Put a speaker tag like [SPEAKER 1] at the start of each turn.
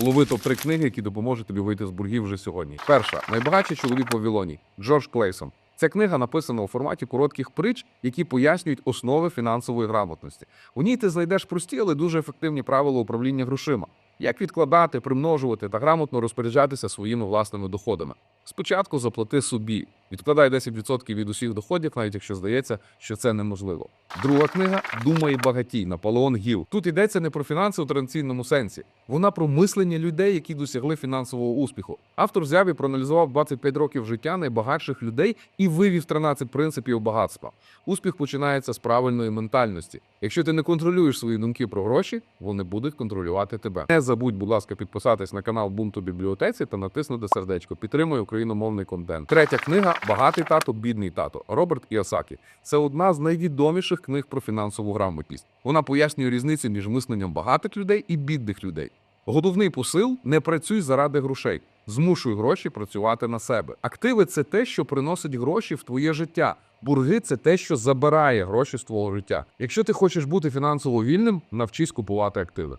[SPEAKER 1] Лови топ-3 книги, які допоможуть тобі вийти з боргів вже сьогодні. Перша найбагатший чоловік в Вавилоні Джордж Клейсон. Ця книга написана у форматі коротких притч, які пояснюють основи фінансової грамотності. У ній ти знайдеш прості, але дуже ефективні правила управління грошима. Як відкладати, примножувати та грамотно розпоряджатися своїми власними доходами. Спочатку заплати собі, відкладай 10% від усіх доходів, навіть якщо здається, що це неможливо. Друга книга Думай багатій Наполеон Гіл. Тут йдеться не про фінанси у традиційному сенсі. Вона про мислення людей, які досягли фінансового успіху. Автор взяв і проаналізував 25 років життя найбагатших людей і вивів 13 принципів багатства. Успіх починається з правильної ментальності. Якщо ти не контролюєш свої думки про гроші, вони будуть контролювати тебе. Не забудь, будь ласка, підписатись на канал Бунту бібліотеці та натиснути сердечко. Підтримуй україномовний контент. Третя книга Багатий тато, бідний тато Роберт Іосакі. Це одна з найвідоміших книг про фінансову грамотність. Вона пояснює різницю між мисленням багатих людей і бідних людей. Головний посил не працюй заради грошей. Змушуй гроші працювати на себе. Активи це те, що приносить гроші в твоє життя. Бурги це те, що забирає гроші з твого життя. Якщо ти хочеш бути фінансово вільним, навчись купувати активи.